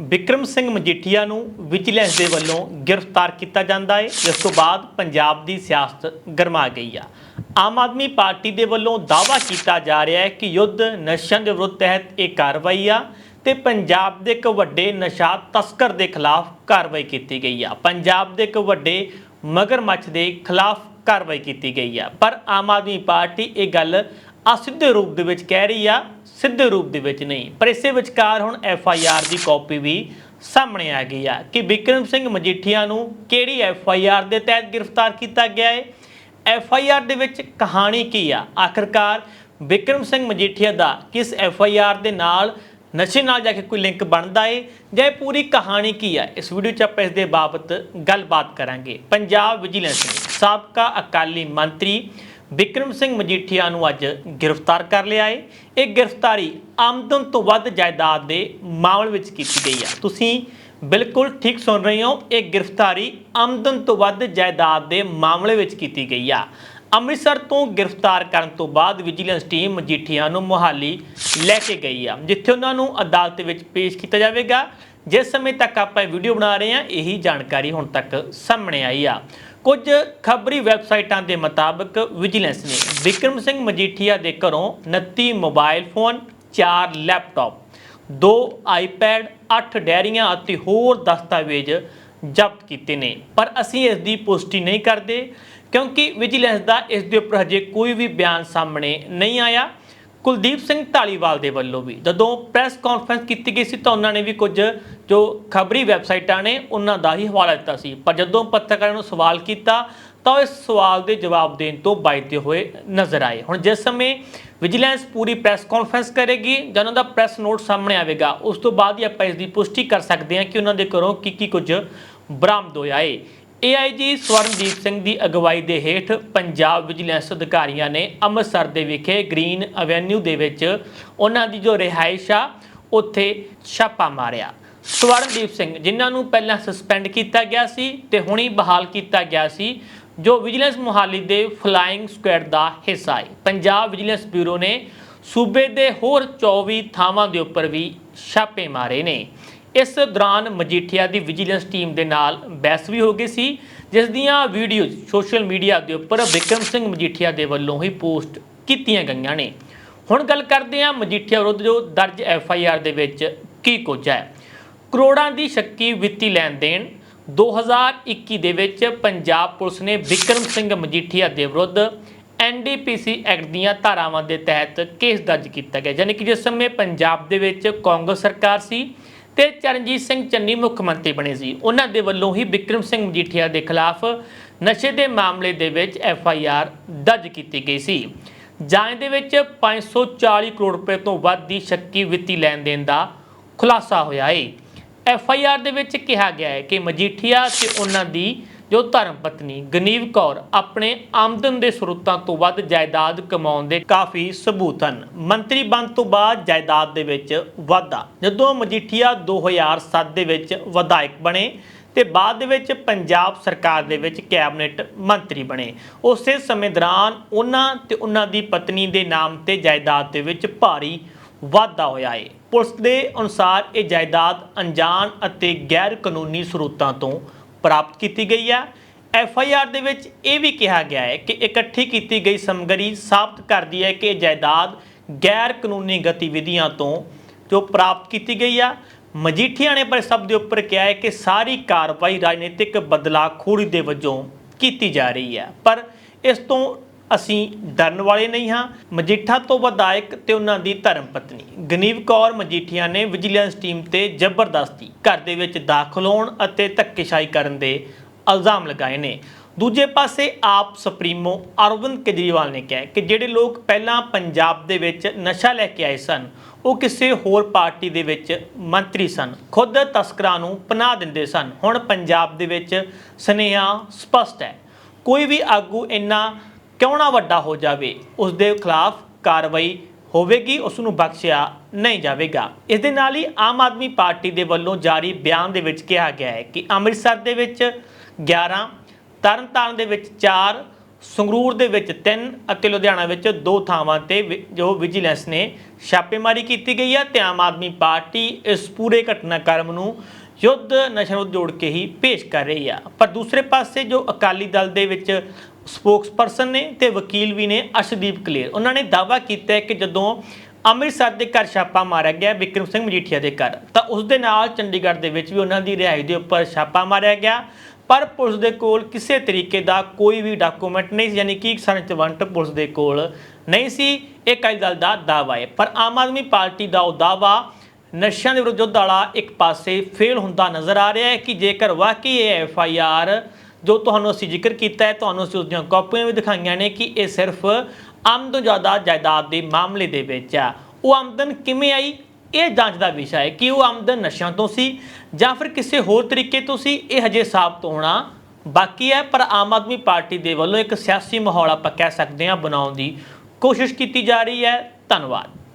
ਵਿਕਰਮ ਸਿੰਘ ਮਜੀਠੀਆ ਨੂੰ ਵਿਜੀਲੈਂਸ ਦੇ ਵੱਲੋਂ ਗ੍ਰਿਫਤਾਰ ਕੀਤਾ ਜਾਂਦਾ ਹੈ ਜਿਸ ਤੋਂ ਬਾਅਦ ਪੰਜਾਬ ਦੀ ਸਿਆਸਤ ਗਰਮਾ ਗਈ ਆ। ਆਮ ਆਦਮੀ ਪਾਰਟੀ ਦੇ ਵੱਲੋਂ ਦਾਅਵਾ ਕੀਤਾ ਜਾ ਰਿਹਾ ਹੈ ਕਿ ਯੁੱਧ ਨਸ਼ਿਆਂ ਦੇ ਵਿਰੁੱਧ ਤਹਿਤ ਇਹ ਕਾਰਵਾਈ ਆ ਤੇ ਪੰਜਾਬ ਦੇ ਇੱਕ ਵੱਡੇ ਨਸ਼ਾ ਤਸਕਰ ਦੇ ਖਿਲਾਫ ਕਾਰਵਾਈ ਕੀਤੀ ਗਈ ਆ। ਪੰਜਾਬ ਦੇ ਇੱਕ ਵੱਡੇ ਮਗਰਮੱਛ ਦੇ ਖਿਲਾਫ ਕਾਰਵਾਈ ਕੀਤੀ ਗਈ ਆ। ਪਰ ਆਮ ਆਦਮੀ ਪਾਰਟੀ ਇਹ ਗੱਲ ਅਸਿੱਧੇ ਰੂਪ ਦੇ ਵਿੱਚ ਕਹਿ ਰਹੀ ਆ, ਸਿੱਧੇ ਰੂਪ ਦੇ ਵਿੱਚ ਨਹੀਂ। ਪਰ ਇਸੇ ਵਿਚਕਾਰ ਹੁਣ ਐਫ ਆਈ ਆਰ ਦੀ ਕਾਪੀ ਵੀ ਸਾਹਮਣੇ ਆ ਗਈ ਆ ਕਿ ਵਿਕਰਮ ਸਿੰਘ ਮਜੀਠੀਆ ਨੂੰ ਕਿਹੜੀ ਐਫ ਆਈ ਆਰ ਦੇ ਤਹਿਤ ਗ੍ਰਿਫਤਾਰ ਕੀਤਾ ਗਿਆ ਹੈ ਐਫ ਆਈ ਆਰ ਦੇ ਵਿੱਚ ਕਹਾਣੀ ਕੀ ਆ? ਆਖਰਕਾਰ ਵਿਕਰਮ ਸਿੰਘ ਮਜੀਠੀਆ ਦਾ ਕਿਸ ਐਫ ਆਈ ਆਰ ਦੇ ਨਾਲ, ਨਸ਼ੇ ਨਾਲ ਜਾ ਕੇ ਕੋਈ ਲਿੰਕ ਬਣਦਾ ਏ? ਜਾਂ ਇਹ ਪੂਰੀ ਕਹਾਣੀ ਕੀ ਆ? ਇਸ ਵੀਡੀਓ 'ਚ ਆਪਾਂ ਇਸ ਦੇ ਬਾਬਤ ਗੱਲਬਾਤ ਕਰਾਂਗੇ। ਪੰਜਾਬ ਵਿਜੀਲੈਂਸ ਨੇ ਸਾਬਕਾ ਅਕਾਲੀ ਮੰਤਰੀ ਵਿਕਰਮ ਸਿੰਘ ਮਜੀਠੀਆ ਨੂੰ ਅੱਜ ਗ੍ਰਿਫਤਾਰ ਕਰ ਲਿਆ ਏ ਇਹ ਗ੍ਰਿਫਤਾਰੀ ਆਮਦਨ ਤੋਂ ਵੱਧ ਜਾਇਦਾਦ ਦੇ ਮਾਮਲੇ ਵਿੱਚ ਕੀਤੀ ਗਈ ਆ ਤੁਸੀਂ ਬਿਲਕੁਲ ਠੀਕ ਸੁਣ ਰਹੇ ਹੋ, ਇਹ ਗ੍ਰਿਫਤਾਰੀ ਆਮਦਨ ਤੋਂ ਵੱਧ ਜਾਇਦਾਦ ਦੇ ਮਾਮਲੇ ਵਿੱਚ ਕੀਤੀ ਗਈ ਆ। ਅੰਮ੍ਰਿਤਸਰ ਤੋਂ ਗ੍ਰਿਫਤਾਰ ਕਰਨ ਤੋਂ ਬਾਅਦ ਵਿਜੀਲੈਂਸ ਟੀਮ ਮਜੀਠੀਆ ਨੂੰ ਮੁਹਾਲੀ ਲੈ ਕੇ ਗਈ ਆ। ਜਿੱਥੇ ਉਹਨਾਂ ਨੂੰ ਅਦਾਲਤ ਵਿੱਚ ਪੇਸ਼ ਕੀਤਾ ਜਾਵੇਗਾ। ਜਿਸ ਸਮੇਂ ਤੱਕ ਆਪਾਂ ਇਹ ਵੀਡੀਓ ਬਣਾ ਰਹੇ ਹਾਂ, ਇਹੀ ਜਾਣਕਾਰੀ ਹੁਣ ਤੱਕ ਸਾਹਮਣੇ ਆਈ ਆ। ਕੁਝ ਖਬਰੀ ਵੈਬਸਾਈਟਾਂ ਦੇ ਮੁਤਾਬਕ ਵਿਜੀਲੈਂਸ ਨੇ ਵਿਕਰਮ ਸਿੰਘ ਮਜੀਠੀਆ ਦੇ ਘਰੋਂ 29 ਮੋਬਾਈਲ ਫੋਨ 4 ਲੈਪਟਾਪ, ਦੋ ਆਈਪੈਡ 8 ਡੈਰੀਆਂ ਅਤੇ ਹੋਰ ਦਸਤਾਵੇਜ਼ ਜ਼ਬਤ ਕੀਤੇ ਨੇ। ਪਰ ਅਸੀਂ ਇਸ ਦੀ ਪੁਸ਼ਟੀ ਨਹੀਂ ਕਰਦੇ ਕਿਉਂਕਿ ਵਿਜੀਲੈਂਸ ਦਾ ਇਸ ਦੇ ਉੱਪਰ ਹਜੇ ਕੋਈ ਵੀ ਬਿਆਨ ਸਾਹਮਣੇ ਨਹੀਂ ਆਇਆ। ਕੁਲਦੀਪ ਸਿੰਘ ਢਾਲੀਵਾਲ ਦੇ ਵੱਲੋਂ ਵੀ। ਜਦੋਂ ਪ੍ਰੈਸ ਕਾਨਫਰੰਸ ਕੀਤੀ ਗਈ ਸੀ ਤਾਂ ਉਹਨਾਂ ਨੇ ਵੀ ਕੁਝ ਜੋ ਖਬਰੀ ਵੈਬਸਾਈਟਾਂ ਨੇ ਉਹਨਾਂ ਦਾ ਹੀ ਹਵਾਲਾ ਦਿੱਤਾ ਸੀ। ਪਰ ਜਦੋਂ ਪੱਤਰਕਾਰਾਂ ਨੂੰ ਸਵਾਲ ਕੀਤਾ ਤਾਂ ਉਹ ਇਸ ਸਵਾਲ ਦੇ ਜਵਾਬ ਦੇਣ ਤੋਂ ਬਾਈਤੇ ਹੋਏ ਨਜ਼ਰ ਆਏ। ਹੁਣ ਜਿਸ ਸਮੇਂ ਵਿਜੀਲੈਂਸ ਪੂਰੀ ਪ੍ਰੈਸ ਕਾਨਫਰੰਸ ਕਰੇਗੀ ਜਾਂ ਉਹਨਾਂ ਦਾ ਪ੍ਰੈਸ ਨੋਟ ਸਾਹਮਣੇ ਆਵੇਗਾ, ਉਸ ਤੋਂ ਬਾਅਦ ਹੀ ਆਪਾਂ ਇਸ ਦੀ ਪੁਸ਼ਟੀ ਕਰ ਸਕਦੇ ਹਾਂ ਕਿ ਉਹਨਾਂ ਦੇ ਘਰੋਂ ਕੀ ਕੀ ਕੁਝ ਬਰਾਮਦ ਹੋਇਆ ਏ। ਏਆਈਜੀ ਸਵਰਨਦੀਪ ਸਿੰਘ ਦੀ ਅਗਵਾਈ ਦੇ ਹੇਠ ਪੰਜਾਬ ਵਿਜੀਲੈਂਸ ਅਧਿਕਾਰੀਆਂ ਨੇ ਅੰਮ੍ਰਿਤਸਰ ਦੇ ਵਿਖੇ ਗ੍ਰੀਨ ਐਵੇਨਿਊ ਦੇ ਵਿੱਚ ਉਹਨਾਂ ਦੀ ਜੋ ਰਿਹਾਇਸ਼ ਆ, ਉੱਥੇ ਛਾਪਾ ਮਾਰਿਆ। ਸਵਰਨਦੀਪ ਸਿੰਘ, ਜਿਨ੍ਹਾਂ ਨੂੰ ਪਹਿਲਾਂ ਸਸਪੈਂਡ ਕੀਤਾ ਗਿਆ ਸੀ ਤੇ ਹੁਣੀ ਬਹਾਲ ਕੀਤਾ ਗਿਆ ਸੀ, ਜੋ ਵਿਜੀਲੈਂਸ ਮੁਹਾਲੀ ਦੇ ਫਲਾਈਂਗ ਸਕੁਐਡ ਦਾ ਹਿੱਸਾ ਹੈ ਪੰਜਾਬ ਵਿਜੀਲੈਂਸ ਬਿਊਰੋ ਨੇ ਸੂਬੇ ਦੇ ਹੋਰ 24 ਥਾਵਾਂ ਦੇ ਉੱਪਰ ਵੀ ਛਾਪੇ ਮਾਰੇ ਨੇ। ਇਸ ਦੌਰਾਨ ਮਜੀਠੀਆ ਦੀ ਵਿਜੀਲੈਂਸ ਟੀਮ ਦੇ ਨਾਲ ਬਹਿਸ ਵੀ ਹੋ ਗਈ ਸੀ, ਜਿਸ ਦੀਆਂ ਵੀਡੀਓਜ਼ ਸੋਸ਼ਲ ਮੀਡੀਆ ਦੇ ਉੱਪਰ ਵਿਕਰਮ ਸਿੰਘ ਮਜੀਠੀਆ ਦੇ ਵੱਲੋਂ ਹੀ ਪੋਸਟ ਕੀਤੀਆਂ ਗਈਆਂ ਨੇ। ਹੁਣ ਗੱਲ ਕਰਦੇ ਹਾਂ ਮਜੀਠੀਆ ਵਿਰੁੱਧ ਜੋ ਦਰਜ ਐਫ ਆਈ ਆਰ ਦੇ ਵਿੱਚ ਕੀ ਕੁਝ ਹੈ। ਕਰੋੜਾਂ ਦੀ ਸ਼ੱਕੀ ਵਿੱਤੀ ਲੈਣ ਦੇਣ 2021 ਦੇ ਵਿੱਚ ਪੰਜਾਬ ਪੁਲਿਸ ਨੇ ਵਿਕਰਮ ਸਿੰਘ ਮਜੀਠੀਆ ਦੇ ਵਿਰੁੱਧ ਐਨਡੀਪੀਸੀ ਐਕਟ ਦੀਆਂ ਧਾਰਾਵਾਂ ਦੇ ਤਹਿਤ ਕੇਸ ਦਰਜ ਕੀਤਾ ਗਿਆ। ਯਾਨੀ ਕਿ ਜਿਸ ਸਮੇਂ ਪੰਜਾਬ ਦੇ ਵਿੱਚ ਕਾਂਗਰਸ ਸਰਕਾਰ ਸੀ ਤੇ ਚਰਨਜੀਤ ਸਿੰਘ ਚੰਨੀ ਮੁੱਖ ਮੰਤਰੀ ਬਣੇ ਸੀ। ਉਹਨਾਂ ਦੇ ਵੱਲੋਂ ਹੀ ਵਿਕਰਮ ਸਿੰਘ ਮਜੀਠੀਆ ਦੇ ਖਿਲਾਫ ਨਸ਼ੇ ਦੇ ਮਾਮਲੇ ਦੇ ਵਿੱਚ ਐਫ ਆਈ ਆਰ ਦਰਜ ਕੀਤੀ ਗਈ ਸੀ। ਜਾਂਚ ਦੇ ਵਿੱਚ 540 ਕਰੋੜ ਰੁਪਏ ਤੋਂ ਵੱਧ ਦੀ ਸ਼ੱਕੀ ਵਿੱਤੀ ਲੈਣ ਦੇਣ ਦਾ ਖੁਲਾਸਾ ਹੋਇਆ ਹੈ ਐਫ ਆਈ ਆਰ ਦੇ ਵਿੱਚ ਕਿਹਾ ਗਿਆ ਹੈ ਕਿ ਮਜੀਠੀਆ ਤੇ ਉਹਨਾਂ ਦੀ ਜੋ ਧਰਮ ਪਤਨੀ ਗਨੀਵ ਕੌਰ ਆਪਣੇ ਆਮਦਨ ਦੇ ਸਰੋਤਾਂ ਤੋਂ ਵੱਧ ਜਾਇਦਾਦ ਕਮਾਉਣ ਦੇ ਕਾਫੀ ਸਬੂਤ ਹਨ। ਮੰਤਰੀ ਬਣ ਤੋਂ ਬਾਅਦ ਜਾਇਦਾਦ ਦੇ ਵਿੱਚ ਵਾਧਾ। ਜਦੋਂ ਮਜੀਠੀਆ 2007 ਦੇ ਵਿੱਚ ਵਿਧਾਇਕ ਬਣੇ ਤੇ ਬਾਅਦ ਦੇ ਵਿੱਚ ਪੰਜਾਬ ਸਰਕਾਰ ਦੇ ਵਿੱਚ ਕੈਬਨਿਟ ਮੰਤਰੀ ਬਣੇ। ਉਸੇ ਸਮੇਂ ਦੌਰਾਨ ਉਹਨਾਂ ਤੇ ਉਹਨਾਂ ਦੀ ਪਤਨੀ ਦੇ ਨਾਮ ਤੇ ਜਾਇਦਾਦ ਦੇ ਵਿੱਚ ਭਾਰੀ ਵਾਧਾ ਹੋਇਆ ਹੈ ਪੁਲਿਸ ਦੇ ਅਨੁਸਾਰ ਇਹ ਜਾਇਦਾਦ ਅਣਜਾਣ ਅਤੇ ਗੈਰ ਕਾਨੂੰਨੀ ਸਰੋਤਾਂ ਤੋਂ ਪ੍ਰਾਪਤ ਕੀਤੀ ਗਈ ਆ। ਐਫ ਆਈ ਆਰ ਦੇ ਵਿੱਚ ਇਹ ਵੀ ਕਿਹਾ ਗਿਆ ਹੈ ਕਿ ਇਕੱਠੀ ਕੀਤੀ ਗਈ ਸਮਗਰੀ ਸਾਬਤ ਕਰਦੀ ਹੈ ਕਿ ਇਹ ਜਾਇਦਾਦ ਗੈਰ ਕਾਨੂੰਨੀ ਗਤੀਵਿਧੀਆਂ ਤੋਂ ਜੋ ਪ੍ਰਾਪਤ ਕੀਤੀ ਗਈ ਆ। ਮਜੀਠੀਆ ਨੇ ਪਰ ਸਭ ਦੇ ਉੱਪਰ ਕਿਹਾ ਹੈ ਕਿ ਸਾਰੀ ਕਾਰਵਾਈ ਰਾਜਨੀਤਿਕ ਬਦਲਾਅ ਖੋੜੀ ਦੇ ਵਜੋਂ ਕੀਤੀ ਜਾ ਰਹੀ ਹੈ। ਪਰ ਇਸ ਤੋਂ ਅਸੀਂ ਡਰਨ ਵਾਲੇ ਨਹੀਂ ਹਾਂ। ਮਜੀਠਾ ਤੋਂ ਵਿਧਾਇਕ ਤੇ ਉਹਨਾਂ ਦੀ ਧਰਮ ਪਤਨੀ। ਗਨੀਵ ਕੌਰ ਮਜੀਠੀਆ ਨੇ ਵਿਜੀਲੈਂਸ ਟੀਮ ਤੇ ਜ਼ਬਰਦਸਤੀ ਘਰ ਦੇ ਵਿੱਚ ਦਾਖਲ ਹੋਣ ਅਤੇ ਧੱਕੇਸ਼ਾਹੀ ਕਰਨ ਦੇ ਇਲਜ਼ਾਮ ਲਗਾਏ ਨੇ। ਦੂਜੇ ਪਾਸੇ ਆਪ ਸੁਪਰੀਮੋ ਅਰਵਿੰਦ ਕੇਜਰੀਵਾਲ ਨੇ ਕਿਹਾ ਕਿ ਜਿਹੜੇ ਲੋਕ ਪਹਿਲਾਂ ਪੰਜਾਬ ਦੇ ਵਿੱਚ ਨਸ਼ਾ ਲੈ ਕੇ ਆਏ ਸਨ, ਉਹ ਕਿਸੇ ਹੋਰ ਪਾਰਟੀ ਦੇ ਵਿੱਚ ਮੰਤਰੀ ਸਨ। ਖੁਦ ਤਸਕਰਾਂ ਨੂੰ ਪਨਾਹ ਦਿੰਦੇ ਸਨ। ਹੁਣ ਪੰਜਾਬ ਦੇ ਵਿੱਚ ਸੁਨੇਹਾ ਸਪਸ਼ਟ ਹੈ। ਕੋਈ ਵੀ ਆਗੂ ਇੰਨਾ ਕਿਉਂ ਨਾ ਵੱਡਾ ਹੋ ਜਾਵੇ? ਉਸ ਦੇ ਖਿਲਾਫ ਕਾਰਵਾਈ ਹੋਵੇਗੀ ਉਸ ਨੂੰ ਬਖਸ਼ਿਆ ਨਹੀਂ ਜਾਵੇਗਾ। ਇਸ ਦੇ ਨਾਲ ਹੀ ਆਮ ਆਦਮੀ ਪਾਰਟੀ ਦੇ ਵੱਲੋਂ ਜਾਰੀ ਬਿਆਨ ਦੇ ਵਿੱਚ ਕਿਹਾ ਗਿਆ ਹੈ ਕਿ ਅੰਮ੍ਰਿਤਸਰ ਦੇ ਵਿੱਚ 11 ਤਰਨਤਾਰਨ ਦੇ ਵਿੱਚ 4 ਸੰਗਰੂਰ ਦੇ ਵਿੱਚ ਤਿੰਨ ਅਤੇ ਲੁਧਿਆਣਾ ਵਿੱਚ ਦੋ ਥਾਵਾਂ ਤੇ ਵਿ- ਜੋ ਵਿਜੀਲੈਂਸ ਨੇ ਛਾਪੇਮਾਰੀ ਕੀਤੀ ਗਈ ਹੈ ਤੇ ਆਮ ਆਦਮੀ ਪਾਰਟੀ ਇਸ ਪੂਰੇ ਘਟਨਾਕ੍ਰਮ ਨੂੰ ਯੁੱਧ ਨਸ਼ਾ ਨੂੰ ਜੋੜ ਕੇ ਹੀ ਪੇਸ਼ ਕਰ ਰਹੀ ਆ। ਪਰ ਦੂਸਰੇ ਪਾਸੇ ਜੋ ਅਕਾਲੀ ਦਲ ਦੇ ਵਿੱਚ ਸਪੋਕਸਪਰਸਨ ਨੇ ਤੇ ਵਕੀਲ ਵੀ ਨੇ ਅਰਸ਼ਦੀਪ ਕਲੇਰ। ਉਹਨਾਂ ਨੇ ਦਾਅਵਾ ਕੀਤਾ ਹੈ ਕਿ ਜਦੋਂ ਅੰਮ੍ਰਿਤਸਰ ਦੇ ਘਰ ਛਾਪਾ ਮਾਰਿਆ ਗਿਆ ਵਿਕਰਮ ਸਿੰਘ ਮਜੀਠੀਆ ਦੇ ਘਰ, ਤਾਂ ਉਸ ਦੇ ਨਾਲ ਚੰਡੀਗੜ੍ਹ ਦੇ ਵਿੱਚ ਵੀ ਉਹਨਾਂ ਦੀ ਰਿਹਾਈ ਦੇ ਉੱਪਰ ਛਾਪਾ ਮਾਰਿਆ ਗਿਆ। ਪਰ ਪੁਲਿਸ ਦੇ ਕੋਲ ਕਿਸੇ ਤਰੀਕੇ ਦਾ ਕੋਈ ਵੀ ਡਾਕੂਮੈਂਟ ਨਹੀਂ ਸੀ, ਯਾਨੀ ਕਿ ਸਰਚਵੰਟ ਪੁਲਿਸ ਦੇ ਕੋਲ ਨਹੀਂ ਸੀ। ਇਹ ਅਕਾਲੀ ਦਲ ਦਾ ਦਾਅਵਾ ਹੈ। ਪਰ ਆਮ ਆਦਮੀ ਪਾਰਟੀ ਦਾ ਉਹ ਦਾਅਵਾ ਨਸ਼ਿਆਂ ਦੇ ਵਿਰੁੱਧ ਯੁੱਧ ਵਾਲਾ ਇੱਕ ਪਾਸੇ ਫੇਲ ਹੁੰਦਾ ਨਜ਼ਰ ਆ ਰਿਹਾ ਹੈ ਕਿ ਜੇਕਰ ਵਾਕਈ ਇਹ ਐਫ ਆਈ ਆਰ ਜੋ ਤੁਹਾਨੂੰ ਅਸੀਂ ਜ਼ਿਕਰ ਕੀਤਾ ਹੈ, ਤੁਹਾਨੂੰ ਅਸੀਂ ਉਸ ਦੀਆਂ ਕਾਪੀਆਂ ਵੀ ਦਿਖਾਈਆਂ ਨੇ ਕਿ ਇਹ ਸਿਰਫ ਆਮਦਨ ਤੋਂ ਜ਼ਿਆਦਾ ਜਾਇਦਾਦ ਦੇ ਮਾਮਲੇ ਦੇ ਵਿੱਚ ਆ। ਉਹ ਆਮਦਨ ਕਿਵੇਂ ਆਈ? ਇਹ ਜਾਂਚ ਦਾ ਵਿਸ਼ਾ ਹੈ ਕਿ ਉਹ ਆਮਦਨ ਨਸ਼ਿਆਂ ਤੋਂ ਸੀ ਜਾਂ ਫਿਰ ਕਿਸੇ ਹੋਰ ਤਰੀਕੇ ਤੋਂ ਸੀ, ਇਹ ਹਜੇ ਸਾਬਤ ਹੋਣਾ ਬਾਕੀ ਹੈ, ਪਰ ਆਮ ਆਦਮੀ ਪਾਰਟੀ ਦੇ ਵੱਲੋਂ ਇੱਕ ਸਿਆਸੀ ਮਾਹੌਲ ਆਪਾਂ ਕਹਿ ਸਕਦੇ ਹਾਂ ਬਣਾਉਣ ਦੀ ਕੋਸ਼ਿਸ਼ ਕੀਤੀ ਜਾ ਰਹੀ ਹੈ। ਧੰਨਵਾਦ।